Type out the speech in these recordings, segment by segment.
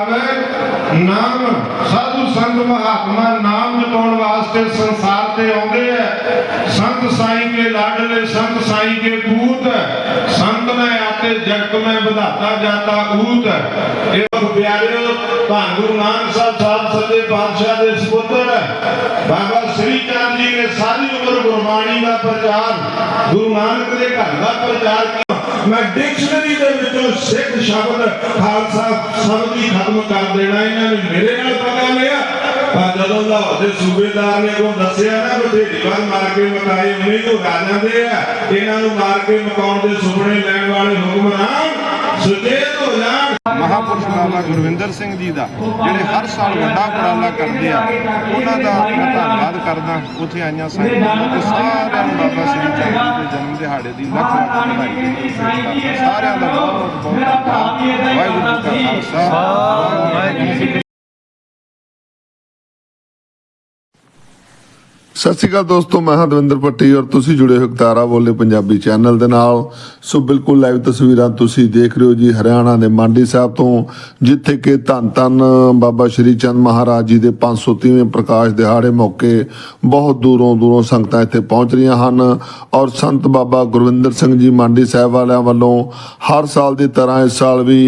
ਆਵੇ ਨਾਮ ਸਾਧੂ ਸੰਤ ਮਹਾਤਮਾ ਨਾਮ ਜਪਾਉਣ ਵਾਸਤੇ ਸੰਸਾਰ ਤੇ ਆਉਂਦੇ ਐ। ਸੰਤ ਸਾਈਂ ਕੇ ਲਾਡਲੇ, ਸੰਤ ਸਾਈਂ ਕੇ ਪੂਤ, ਸੰਤ ਨੇ ਜਗਤ ਮੈਂ ਵਧਾਤਾ ਜਾਤਾ ਊਤ ਇਹ ਪਿਆਰਿਓ, ਧੰਨ ਨਾਨਕ ਸਾਹਿਬ ਸਾਹਿਬ ਸੱਚੇ ਪਾਤਸ਼ਾਹ ਦੇ ਸੁਪੁੱਤਰ ਬਾਬਾ ਸ੍ਰੀ ਚੰਦ ਜੀ ਨੇ ਸਾਰੀ ਉਮਰ ਗੁਰਬਾਣੀ ਦਾ ਪ੍ਰਚਾਰ, ਗੁਰੂ ਨਾਨਕ ਦੇ ਘਰ ਦਾ ਪ੍ਰਚਾਰ ਕੀਤਾ। ਮੈਂ ਡਿਕਸ਼ਨਰੀ ਦੇ ਵਿੱਚੋਂ ਸਿੱਖ ਸ਼ਬਦ ਖਾਲਸਾ ਸ਼ਬਦ ਹੀ ਖਤਮ ਕਰ ਦੇਣਾ, ਇਹਨਾਂ ਨੇ ਮੇਰੇ ਨਾਲ ਪਰ ਜਦੋਂ ਲਾਹੌਰ ਦੇ ਸੂਬੇਦਾਰ ਨੇ ਕੋ ਦੱਸਿਆ ਨਾ ਬਥੇਰੀ ਵਾਰ ਮਾਰ ਕੇ ਮਕਾਏ ਉਹਨੇ ਕੋ ਗਾ ਜਾਂਦੇ ਆ। ਇਹਨਾਂ ਨੂੰ ਮਾਰ ਕੇ ਮਕਾਉਣ ਦੇ ਸੁਪਨੇ ਲੈਣ ਵਾਲੇ ਹੁਕਮਰਾਨ ਸੁਚੇਤ ਹੋ ਜਾਣ। ਮਹਾਪੁਰਸ਼ ਬਾਬਾ ਗੁਰਵਿੰਦਰ ਸਿੰਘ ਜੀ ਦਾ ਜਿਹੜੇ ਹਰ ਸਾਲ ਵੱਡਾ ਉਪਰਾਲਾ ਕਰਦੇ ਆ ਉਹਨਾਂ ਦਾ ਮੈਂ ਧੰਨਵਾਦ ਕਰਦਾ ਉੱਥੇ ਆਈਆਂ ਸੰਗਤਾਂ ਤੇ ਸਾਰਿਆਂ ਨੂੰ ਬਾਬਾ ਸ੍ਰੀ ਚੰਦ ਜੀ ਦੇ ਜਨਮ ਦਿਹਾੜੇ ਦੀ ਲੱਖ ਲੱਖ ਵਧਾਈ ਸਾਰਿਆਂ ਦਾ ਬਹੁਤ ਬਹੁਤ ਧੰਨਵਾਦ। ਵਾਹਿਗੁਰੂ ਜੀ ਕਾ ਖਾਲਸਾ। ਵਾਹਿਗੁਰੂ ਜੀ ਸਤਿ ਸ਼੍ਰੀ ਅਕਾਲ ਦੋਸਤੋ, ਮੈਂ ਹਾਂ ਦਵਿੰਦਰ ਪੱਟੀ ਔਰ ਤੁਸੀਂ ਜੁੜੇ ਹੋ ਕਤਾਰਾ ਬੋਲੇ ਪੰਜਾਬੀ ਚੈਨਲ ਦੇ ਨਾਲ। ਸੋ ਬਿਲਕੁਲ ਲਾਈਵ ਤਸਵੀਰਾਂ ਤੁਸੀਂ ਦੇਖ ਰਹੇ ਹੋ ਜੀ ਹਰਿਆਣਾ ਦੇ ਮੰਡੀ ਸਾਹਿਬ ਤੋਂ, ਜਿੱਥੇ ਕਿ ਧੰਨ ਧੰਨ ਬਾਬਾ ਸ਼੍ਰੀ ਚੰਦ ਮਹਾਰਾਜ ਜੀ ਦੇ 530ਵੇਂ ਪ੍ਰਕਾਸ਼ ਦਿਹਾੜੇ ਮੌਕੇ ਬਹੁਤ ਦੂਰੋਂ ਦੂਰੋਂ ਸੰਗਤਾਂ ਇੱਥੇ ਪਹੁੰਚ ਰਹੀਆਂ ਹਨ। ਔਰ ਸੰਤ ਬਾਬਾ ਗੁਰਵਿੰਦਰ ਸਿੰਘ ਜੀ ਮੰਡੀ ਸਾਹਿਬ ਵਾਲਿਆਂ ਵੱਲੋਂ ਹਰ ਸਾਲ ਦੀ ਤਰ੍ਹਾਂ ਇਸ ਸਾਲ ਵੀ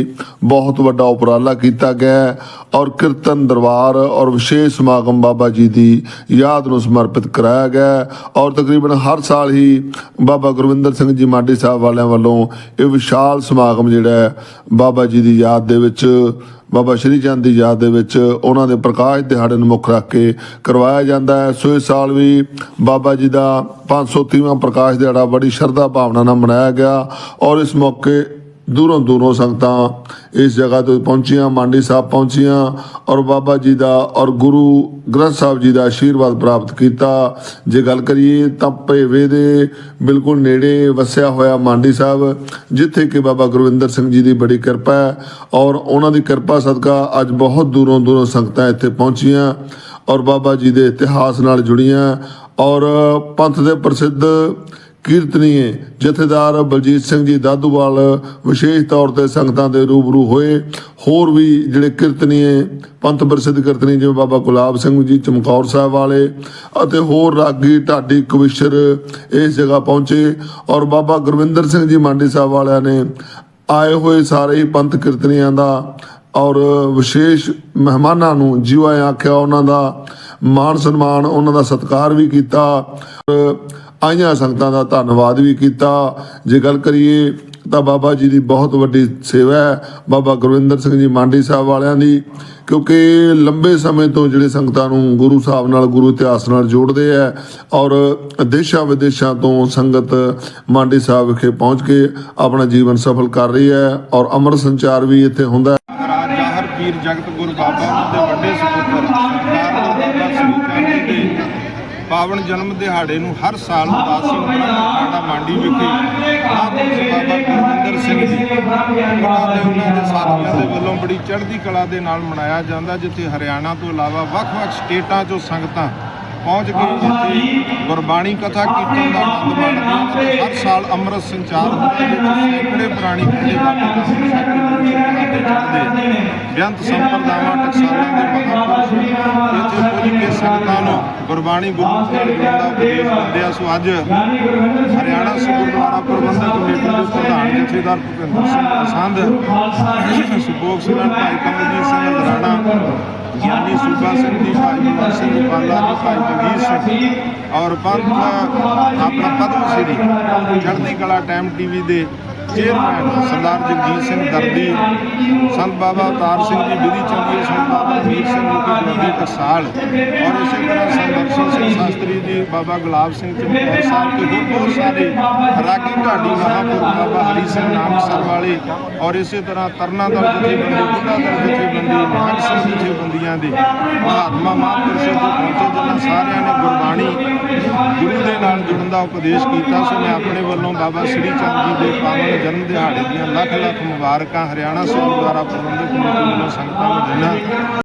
ਬਹੁਤ ਵੱਡਾ ਉਪਰਾਲਾ ਕੀਤਾ ਗਿਆ ਔਰ ਕੀਰਤਨ ਦਰਬਾਰ ਔਰ ਵਿਸ਼ੇਸ਼ ਸਮਾਗਮ ਬਾਬਾ ਜੀ ਦੀ ਯਾਦ ਨੂੰ ਸਮਰਪਿਤ ਕਰਾਇਆ ਗਿਆ ਔਰ ਤਕਰੀਬਨ ਹਰ ਸਾਲ ਹੀ ਬਾਬਾ ਗੁਰਵਿੰਦਰ ਸਿੰਘ ਜੀ ਮਾਡੀ ਸਾਹਿਬ ਵਾਲਿਆਂ ਵੱਲੋਂ ਇਹ ਵਿਸ਼ਾਲ ਸਮਾਗਮ ਜਿਹੜਾ ਬਾਬਾ ਜੀ ਦੀ ਯਾਦ ਦੇ ਵਿੱਚ, ਬਾਬਾ ਸ਼੍ਰੀ ਚੰਦ ਦੀ ਯਾਦ ਦੇ ਵਿੱਚ ਉਹਨਾਂ ਦੇ ਪ੍ਰਕਾਸ਼ ਦਿਹਾੜੇ ਨੂੰ ਮੁੱਖ ਰੱਖ ਕੇ ਕਰਵਾਇਆ ਜਾਂਦਾ ਹੈ। ਸੋ ਇਸ ਸਾਲ ਵੀ ਬਾਬਾ ਜੀ ਦਾ 530ਵਾਂ ਪ੍ਰਕਾਸ਼ ਦਿਹਾੜਾ ਬੜੀ ਸ਼ਰਧਾ ਭਾਵਨਾ ਨਾਲ ਮਨਾਇਆ ਗਿਆ ਔਰ ਇਸ ਮੌਕੇ ਦੂਰੋਂ ਦੂਰੋਂ ਸੰਗਤਾਂ ਇਸ ਜਗ੍ਹਾ ਤੇ ਪਹੁੰਚੀਆਂ, ਮਾਂਡੀ ਸਾਹਿਬ ਪਹੁੰਚੀਆਂ ਔਰ ਬਾਬਾ ਜੀ ਦਾ ਔਰ ਗੁਰੂ ਗ੍ਰੰਥ ਸਾਹਿਬ ਜੀ ਦਾ ਆਸ਼ੀਰਵਾਦ ਪ੍ਰਾਪਤ ਕੀਤਾ। ਜੇ ਗੱਲ ਕਰੀਏ ਤਾਂ ਭੇਵੇ ਦੇ ਬਿਲਕੁਲ ਨੇੜੇ ਵਸਿਆ ਹੋਇਆ ਮਾਂਡੀ ਸਾਹਿਬ, ਜਿੱਥੇ ਕਿ ਬਾਬਾ ਗੁਰਵਿੰਦਰ ਸਿੰਘ ਜੀ ਦੀ ਬੜੀ ਕਿਰਪਾ ਹੈ ਔਰ ਉਹਨਾਂ ਦੀ ਕਿਰਪਾ ਸਦਕਾ ਅੱਜ ਬਹੁਤ ਦੂਰੋਂ ਦੂਰੋਂ ਸੰਗਤਾਂ ਇੱਥੇ ਪਹੁੰਚੀਆਂ ਔਰ ਬਾਬਾ ਜੀ ਦੇ ਇਤਿਹਾਸ ਨਾਲ ਜੁੜੀਆਂ ਔਰ ਪੰਥ ਦੇ ਪ੍ਰਸਿੱਧ ਕੀਰਤਨੀਏ ਜਥੇਦਾਰ ਬਲਜੀਤ ਸਿੰਘ ਜੀ ਦਾਦੂਵਾਲ ਵਿਸ਼ੇਸ਼ ਤੌਰ ਤੇ ਸੰਗਤਾਂ ਦੇ ਰੂਬਰੂ ਹੋਏ। ਹੋਰ ਵੀ ਜਿਹੜੇ ਕੀਰਤਨੀਏ ਪੰਥ ਪ੍ਰਸਿੱਧ ਕੀਰਤਨੀ ਜਿਵੇਂ ਬਾਬਾ ਗੁਲਾਬ ਸਿੰਘ ਜੀ, ਚਮਕੌਰ ਸਾਹਿਬ ਵਾਲੇ ਅਤੇ ਹੋਰ ਰਾਗੀ ਢਾਡੀ ਕਵਿਸ਼ਰ ਇਸ ਜਗ੍ਹਾ ਪਹੁੰਚੇ ਔਰ ਬਾਬਾ ਗੁਰਵਿੰਦਰ ਸਿੰਘ ਜੀ ਮੰਡੀ ਸਾਹਿਬ ਵਾਲਿਆਂ ਨੇ ਆਏ ਹੋਏ ਸਾਰੇ ਹੀ ਪੰਥ ਕੀਰਤਨੀਆਂ ਦਾ ਔਰ ਵਿਸ਼ੇਸ਼ ਮਹਿਮਾਨਾਂ ਨੂੰ ਜਿਉਂ ਆਖਿਆ ਉਹਨਾਂ ਦਾ ਮਾਣ ਸਨਮਾਨ ਉਹਨਾਂ ਦਾ ਸਤਿਕਾਰ ਵੀ ਕੀਤਾ ਔਰ ਆਈਆਂ ਸੰਗਤਾਂ ਦਾ ਧੰਨਵਾਦ ਵੀ ਕੀਤਾ। ਜੇ ਗੱਲ ਕਰੀਏ ਤਾਂ ਬਾਬਾ ਜੀ ਦੀ ਬਹੁਤ ਵੱਡੀ ਸੇਵਾ ਹੈ, ਬਾਬਾ ਗੁਰਵਿੰਦਰ ਸਿੰਘ ਜੀ ਮਾਂਡੀ ਸਾਹਿਬ ਵਾਲਿਆਂ ਦੀ, ਕਿਉਂਕਿ ਲੰਬੇ ਸਮੇਂ ਤੋਂ ਜਿਹੜੇ ਸੰਗਤਾਂ ਨੂੰ ਗੁਰੂ ਸਾਹਿਬ ਨਾਲ, ਗੁਰੂ ਇਤਿਹਾਸ ਨਾਲ ਜੋੜਦੇ ਆ ਔਰ ਦੇਸ਼ਾਂ ਵਿਦੇਸ਼ਾਂ ਤੋਂ ਸੰਗਤ ਮਾਂਡੀ ਸਾਹਿਬ ਵਿਖੇ ਪਹੁੰਚ ਕੇ ਆਪਣਾ ਜੀਵਨ ਸਫਲ ਕਰ ਰਹੀ ਹੈ ਔਰ ਅਮਰ ਸੰਚਾਰ ਵੀ ਇੱਥੇ ਹੁੰਦਾ ਹੈ। ਮਹਾਰਾਜ ਪੀਰ ਜਗਤ ਗੁਰ ਬਾਬਾ ਦੇ ਵੱਡੇ ਸੁਪੁੱਤਰ ਸਰਦਾਰ ਬਾਬਾ ਸ੍ਰੀ ਚੰਦ ਜੀ ਦੇ ਪਾਵਨ ਜਨਮ ਦਿਹਾੜੇ ਨੂੰ ਹਰ ਸਾਲ ਉਦਾਸੀ ਬ੍ਰਹਮਕਾਂਡਾ ਮੰਡੀ ਵਿਖੇ ਬਾਬਾ ਗੁਰਵਿੰਦਰ ਸਿੰਘ ਜੀ। ਦੇ ਉਹਨਾਂ ਦੇ ਸਾਥੀਆਂ ਦੇ ਵੱਲੋਂ ਬੜੀ ਚੜ੍ਹਦੀ ਕਲਾ ਦੇ ਨਾਲ ਮਨਾਇਆ ਜਾਂਦਾ, ਜਿੱਥੇ ਹਰਿਆਣਾ ਤੋਂ ਇਲਾਵਾ ਵੱਖ-ਵੱਖ ਸਟੇਟਾਂ 'ਚੋਂ ਸੰਗਤਾਂ ਪਹੁੰਚ ਕੇ ਇੱਥੇ ਗੁਰਬਾਣੀ ਕਥਾ ਕੀਰਤਨ ਦਾ ਆਨੰਦ ਮਾਣਦੀਆਂ ਤੇ ਹਰ ਸਾਲ ਅੰਮ੍ਰਿਤ ਸੰਚਾਰ ਹੁੰਦਾ ਜਿੱਥੇ ਸੈਂਕੜੇ ਪੁਰਾਣੀ ਸਾਖੀ ਚੜ੍ਹਦੇ ਬੇਅੰਤ ਸੰਪਰਦਾਵਾਂ ਟਕਸਾਲਾਂ ਦੇ ਮਹਾਂਪੁਰਸ਼ ਇੱਥੇ ਪੁੱਜ ਕੇ ਸੰਗਤਾਂ ਨੂੰ ਗੁਰਬਾਣੀ ਗੁਰੂ ਦਾ ਉਪਦੇਸ਼ ਦਿੰਦੇ ਆ। ਸੋ ਅੱਜ ਹਰਿਆਣਾ ਸਿੱਖ ਗੁਰਦੁਆਰਾ ਪ੍ਰਬੰਧਕ ਕਮੇਟੀ ਦੇ ਪ੍ਰਧਾਨ ਜਥੇਦਾਰ ਭੁਪਿੰਦਰ ਸਿੰਘ, ਪਸੰਦ ਸੁਭੋਗ ਸਿੰਘ ਭਾਈ ਕਮਲਜੀਤ ਸਿੰਘ, ਰਾਣਾ ਗਿਆਨੀ ਸੂਬਾ ਸਿੰਘ ਜੀ, ਭਾਈ ਮਨ ਸਿੰਘ ਪਾਲਾ ਜੀ, ਭਾਈ ਜਗੀਰ ਸਿੰਘ ਔਰ ਪੰਥ ਆਪਣਾ ਪਦਮ ਸ੍ਰੀ ਚੜ੍ਹਦੀ ਕਲਾ ਟਾਈਮ ਟੀਵੀ ਦੇ ਚੇਅਰਮੈਨ ਸਰਦਾਰ ਜਗਜੀਤ ਸਿੰਘ ਦਰਦੀ, ਸੰਤ ਬਾਬਾ ਅਵਤਾਰ ਸਿੰਘ ਜੀ, ਵਿਧੀ ਚੰਗੀ ਸੰਤ ਬਾਬਾ ਵੀਰ ਸਿੰਘ ਜੀ ਦੀ ਜੋੜੀ ਔਰ ਇਸੇ ਤਰ੍ਹਾਂ ਸੰਤ ਦਰਸ਼ਨ ਸਿੰਘ ਬਾਬਾ ਗੁਲਾਬ ਸਿੰਘ ਚਮਕੌਰ ਸਾਹਿਬ ਤੇ ਹੋਰ ਬਹੁਤ ਸਾਰੇ ਰਾਗੀ ਢਾਡੀ ਮਹਾਂਪੁਰਖ ਬਾਬਾ ਹਰੀ ਸਿੰਘ ਨਾਮਸਰ ਵਾਲੇ ਔਰ ਇਸੇ ਤਰ੍ਹਾਂ ਤਰਨਾ ਦਲ ਜਥੇਬੰਦੀ, ਬੁੱਢਾ ਦਲ ਜਥੇਬੰਦੀ ਨਿਹੰਗ ਸਿੰਘ ਜਥੇਬੰਦੀਆਂ ਦੇ ਮਹਾਤਮਾ ਮਹਾਂਪੁਰਸ਼ਾਂ ਦੇ ਪਹੁੰਚੇ ਜਿਨ੍ਹਾਂ ਸਾਰਿਆਂ ਨੇ ਗੁਰਬਾਣੀ ਗੁਰੂ ਦੇ ਨਾਲ ਜੁੜਨ ਦਾ ਉਪਦੇਸ਼ ਕੀਤਾ ਸੋ, ਮੈਂ ਆਪਣੇ ਵੱਲੋਂ ਬਾਬਾ ਸ੍ਰੀ ਚੰਦ ਜੀ ਦੇ ਪਾਵਨ ਜਨਮ ਦਿਹਾੜੇ ਦੀਆਂ ਲੱਖ ਲੱਖ ਮੁਬਾਰਕਾਂ ਹਰਿਆਣਾ ਸਿੱਖ ਦੁਆਰਾ ਪ੍ਰਬੰਧਕ ਕਮੇਟੀ ਵੱਲੋਂ ਸੰਗਤਾਂ ਨੂੰ ਦਿੰਦਾ।